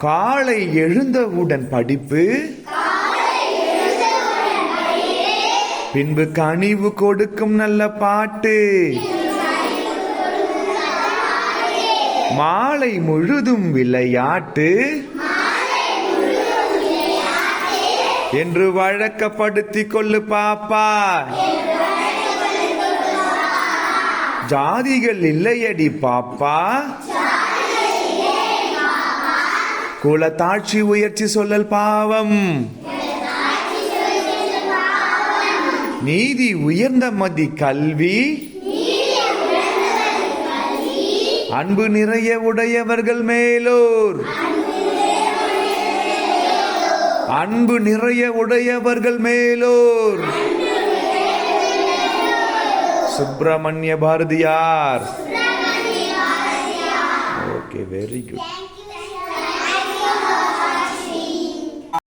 காலை எழுந்தவுடன் படிப்பு பின்பு கனிவு கொடுக்கும் நல்ல பாட்டு மாலை முழுதும் விளையாட்டு என்று வழக்கப்படுத்திக் கொள்ளு பாப்பா. ஜாதிகள் இல்லையடி பாப்பா. குலத்தாட்சி உயர்ச்சி சொல்லல் பாவம். நீதி உயர்ந்த மதி கல்வி. அன்பு நிறைய உடையவர்கள் மேலோர். அன்பு நிறைய உடையவர்கள் மேலோர். Subramania Bharathiyar. Okay very good